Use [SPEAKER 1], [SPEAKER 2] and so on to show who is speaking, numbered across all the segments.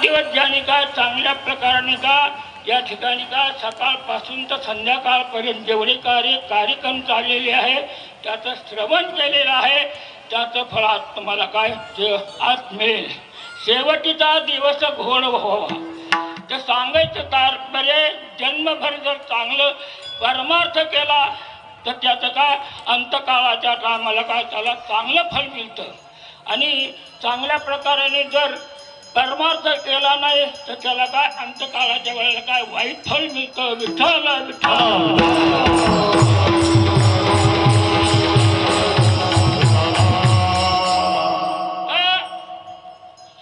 [SPEAKER 1] दिवस ज्याने का चांगल्या प्रकाराने का या ठिकाणी का सकाळपासून तर संध्याकाळपर्यंत जेवढे कार्य कार्यक्रम चाललेले आहे त्याचं श्रवण केलेलं आहे त्याचं फळ आज तुम्हाला काय आज मिळेल. शेवटीचा दिवस घोड व्हावा. तर सांगायचं तात्पर्य जन्मभर जर चांगलं परमार्थ केला तर त्याचं काय अंतकाळाच्या टायमाला काय त्याला चांगलं फळ मिळतं. आणि चांगल्या प्रकाराने जर परमार्थ केला नाही तर त्याला काय अंतकाळाच्या वेळेला काय वाईट फल मिळतं? विठ्ठल विठ्ठल.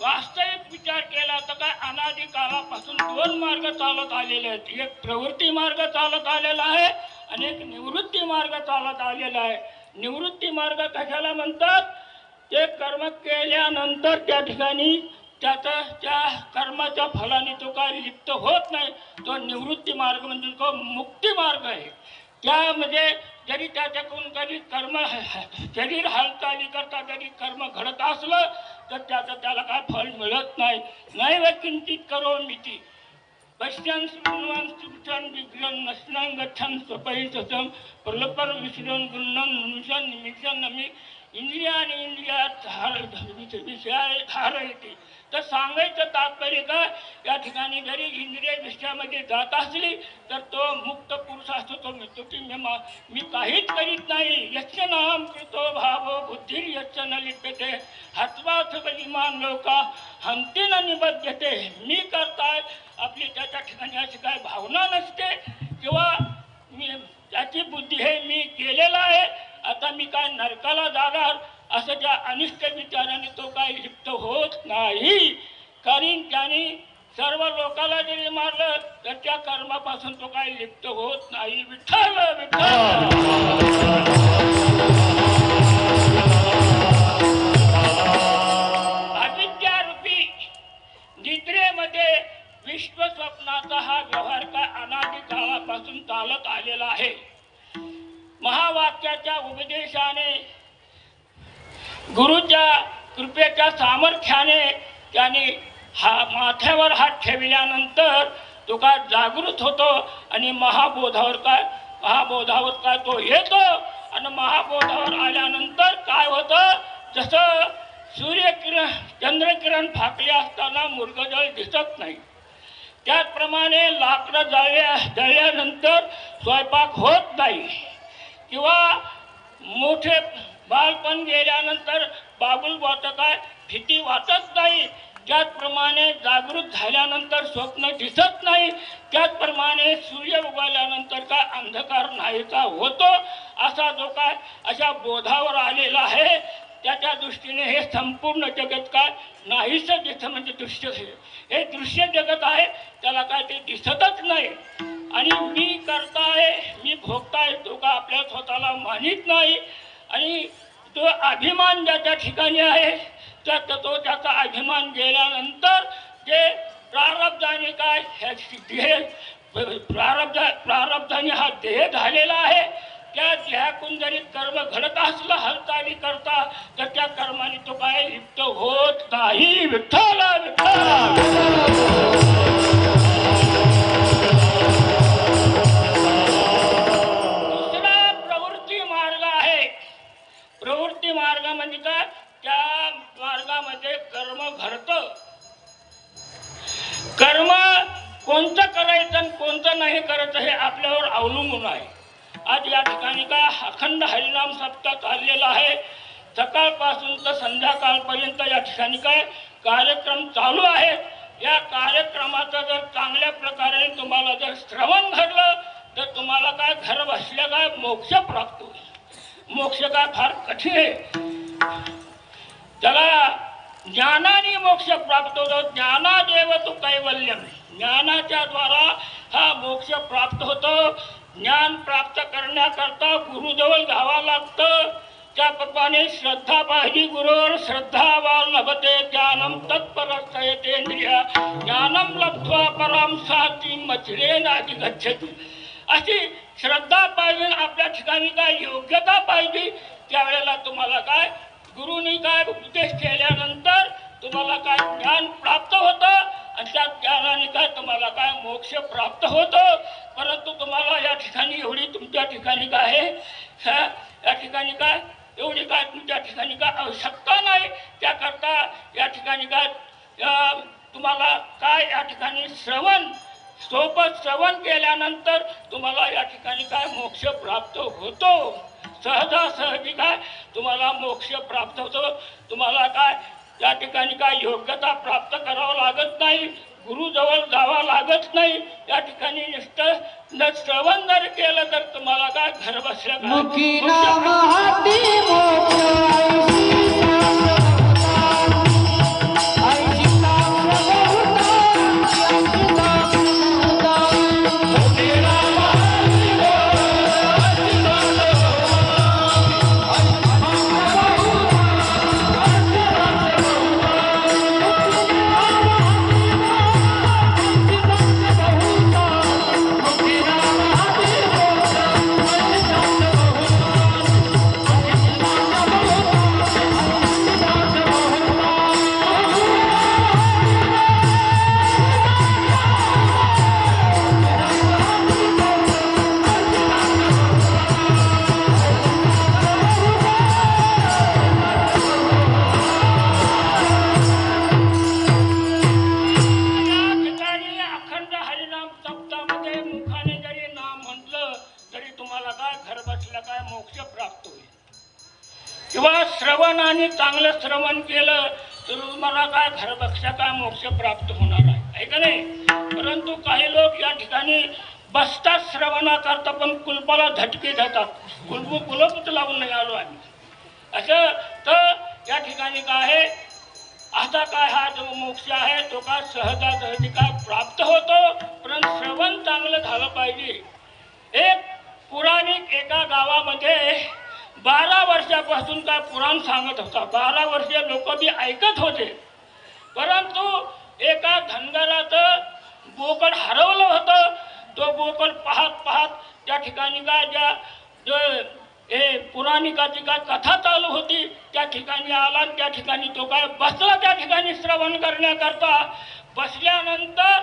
[SPEAKER 1] वास्तविक विचार केला तर काय अनादी काळापासून दोन मार्ग चालत आलेले आहेत. एक प्रवृत्ती मार्ग चालत आलेला आहे आणि एक निवृत्ती मार्ग चालत आलेला आहे. निवृत्ती मार्ग कशाला म्हणतात? ते कर्म केल्यानंतर त्या ठिकाणी त्याचा त्या कर्माच्या फलाने तो काय लिप्त होत नाही तो निवृत्ती मार्ग म्हणजे तो मुक्ती मार्ग आहे. त्यामध्ये जरी त्याच्याकडून कधी कर्म शरीर हालचाली करता जरी कर्म घडत असलं तर त्याचं त्याला काय फळ मिळत नाही. नाही व किंचित करो मिती. पश्यन शृण्वन् सुक्षन् विग्रहन् नश्नं गच्छन् स्वपैसम प्रलपर विसरून गुणन निमिषन् निमिषन नमी इंद्रियाने इंद्रियात धार विषयाने धारयते तर सांगायचं तात्पर्य का या ठिकाणी जरी इंद्रिय विषयामध्ये जात असली तर तो मुक्त पुरुष असतो तो म्हणतो की मी काहीच करीत नाही. यच्च नाम कृतो भाव बुद्धी यच्च न लिप्यते. हत्वाथ बलिमान लोका हंती न निबद्धते मी करताय आपली त्याच्या ठिकाणी अशी काय भावना नसते. किंवा मी त्याची बुद्धी हे मी केलेलं आहे आता मी काय नरकाला जाणार? असं त्या अनिष्ट विचाराने तो काय लिप्त होत नाही. कारण त्याने सर्व लोकाला जरी मारलं तर त्या कर्मापासून तो काय लिप्त होत नाही. विठ्ठल विठ्ठल! निद्रेमध्ये विश्व स्वप्नाचा हा व्यवहार काय अनादी काळापासून चालत आलेला आहे? महावाक्याच्या उपदेशाने गुरुच्या कृपेच्या सामर्थ्याने त्याने हा माथ्यावर हात ठेवल्यानंतर तो काय जागृत होतो आणि महाबोधावर काय महाबोधावर काय तो येतो आणि महाबोधावर आल्यानंतर काय होतं? जसं सूर्यकिरण चंद्रकिरण फाकले असताना मृगजळ दिसत नाही. त्याचप्रमाणे लाकडं जळल्या जळल्यानंतर स्वयंपाक होत नाही. किंवा मोठे बालपण गेल्यानंतर बाबुल वाटत काय भीती वाटत नाही. त्याचप्रमाणे जागृत झाल्यानंतर स्वप्न दिसत नाही. त्याचप्रमाणे सूर्य उगवल्यानंतर काय अंधकार नाहीचा होतो. असा जो काय अशा बोधावर आलेला आहे. त्याच्या दृष्टीने हे संपूर्ण जगत काय नाहीच दिसत म्हणजे दृश्य हे दृश्य जगत आहे. त्याला काय ते दिसतच नाही. आणि मी करताय मी भोगताय तो का आपल्या स्वतःला मानित नाही. आणि तो अभिमान ज्याच्या ठिकाणी आहे त्यात तो त्याचा अभिमान गेल्यानंतर जे प्रारब्धाने काय ह्या देह प्रारब्ध प्रारब्धाने हा देह झालेला आहे त्या देहातून जरी कर्म घडत असलं हालचाली करता तर त्या कर्माने तो काय लिप्त होत नाही. विठ्ठल विठ्ठल! मार्ग म्हणजे काय त्या मार्गामध्ये कर्म घडत. कर्म कोणतं करायचं आणि कोणतं नाही करायचं हे आपल्यावर अवलंबून आहे. आज या ठिकाणी का अखंड हरिनाम सप्ताह चाललेला आहे. सकाळपासून तर संध्याकाळपर्यंत या ठिकाणी काय कार्यक्रम चालू आहे. या कार्यक्रमाचं जर चांगल्या प्रकारे तुम्हाला जर श्रवण घडलं तर तुम्हाला काय घर बसल्या काय मोक्ष प्राप्त होईल. मोक्ष काय फार कठीण आहे. त्याला ज्ञानाने मोक्ष प्राप्त होतो. ज्ञानादेव तू कैवल्यम ज्ञानाच्या द्वारा हा मोक्ष प्राप्त होतो. ज्ञान प्राप्त करण्याकरता गुरुजवळ घ्यावा लागतं. त्याप्रमाणे श्रद्धा पाहिजे गुरुवर. श्रद्धावान लभते ज्ञानम तत्परतेंद्रिया ज्ञानम लब्ध्वा पराम साची मचरे नादी गच्छती अशी श्रद्धा पाहिजे आपल्या ठिकाणी काय योग्यता पाहिजे त्यावेळेला तुम्हाला काय गुरुनी काय उपदेश केल्यानंतर तुम्हाला काय ज्ञान प्राप्त होतं आणि त्या ज्ञाना काय तुम्हाला काय मोक्ष प्राप्त होतं. परंतु तुम्हाला या ठिकाणी एवढी तुमच्या ठिकाणी काय आहे या ठिकाणी काय एवढी काय तुमच्या ठिकाणी काय आवश्यकता नाही. त्याकरता या ठिकाणी काय तुम्हाला काय या ठिकाणी श्रवण सोबत श्रवण केल्यानंतर तुम्हाला या ठिकाणी काय मोक्ष प्राप्त होतो? सहजासहजी काय? तुम्हाला मोक्ष प्राप्त होतो. तुम्हाला काय? या ठिकाणी काय योग्यता प्राप्त करावं लागत नाही. गुरुजवळ जावं लागत नाही. या ठिकाणी नुसतं न श्रवण जर केलं तर तुम्हाला काय घर बसल्या मोक्ष प्राप्त होईल. किंवा श्रवण आणि चांगलं श्रवण केलं तर तुम्हाला काय घर काय मोक्ष प्राप्त होणार आहे. आहे का नाही? परंतु काही लोक या ठिकाणी बसतात श्रवणाकरता पण कुलपाला झटके देतात. कुलबू कुलपच लावून नाही आलो आम्ही. असं? तर या ठिकाणी काय आहे? आता काय हा जो मोक्ष आहे तो काय सहजासहजी काय प्राप्त होतो? परंतु श्रवण चांगलं झालं पाहिजे. एक पुराणिक एका गावामध्ये बारा वर्षापासून काय पुराण सांगत होता. बारा वर्ष लोक बी ऐकत होते. परंतु एका धनगराचं बोकड हरवलं होतं. तो बोकड पाहत पाहत त्या ठिकाणी काय ज्या जो हे पुराणिकाची काय कथा चालू होती त्या ठिकाणी आला आणि त्या ठिकाणी तो काय बसला त्या ठिकाणी श्रवण करण्याकरता. बसल्यानंतर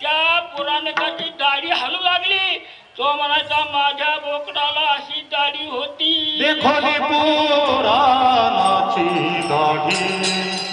[SPEAKER 1] त्या पुराणिकाची दाढी हलू लागली. तो म्हणायचा माझ्या बोकडाला अशी दाढी होती.
[SPEAKER 2] देखो रे पुराणाची दाढी.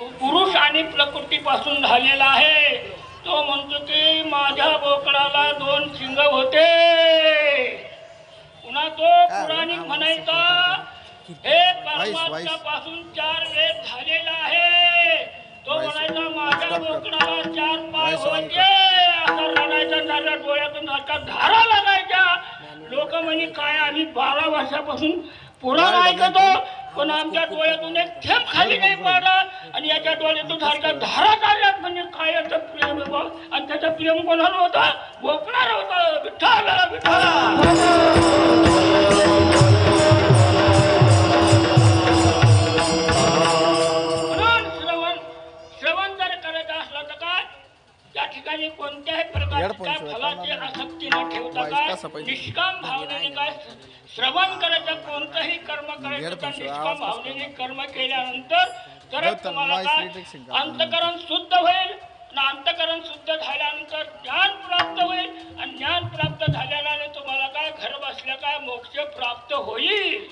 [SPEAKER 1] पुरुष आणि प्रकृतीपासून झालेला आहे. तो म्हणतो की माझ्या बोकडाला दोन शिंग होते. पुन्हा तो पुराणिक म्हणायचा हे परमात्मा पासून चार वेद झालेला आहे. तो म्हणायचा माझ्या बोकडाला चार पाय होते. असं म्हणायचा त्याच्या डोळ्यातून धारा लागायच्या लोक म्हणे काय आम्ही बारा वर्षापासून पुराण ऐकतो? पण आमच्या डोळ्यातून एक थेंब खाली नाही पडला. आणि याच्या डोळ्यातून सारख्या धारा चालल्यात म्हणजे काय याचं प्रेम आणि त्याचं प्रेम कोणाला होता? बोकणार होतं. विठ्ठल विठ्ठल! म्हणून श्रवण श्रवण जर ठिकाणी कोणत्याही प्रकारची
[SPEAKER 3] हेडफोन
[SPEAKER 1] काय फलाची
[SPEAKER 3] चालणार नाही.
[SPEAKER 1] आसक्ती निष्काम भावनेने काय श्रवण करायचं कोणतंही कर्म करायचं तर निष्काम भावनेने कर्म केल्यानंतर तुम्हाला काय अंतकरण शुद्ध होईल आणि अंतकरण शुद्ध झाल्यानंतर ज्ञान प्राप्त होईल आणि ज्ञान प्राप्त झाल्याने तुम्हाला काय घर बसल्या काय मोक्ष प्राप्त होईल.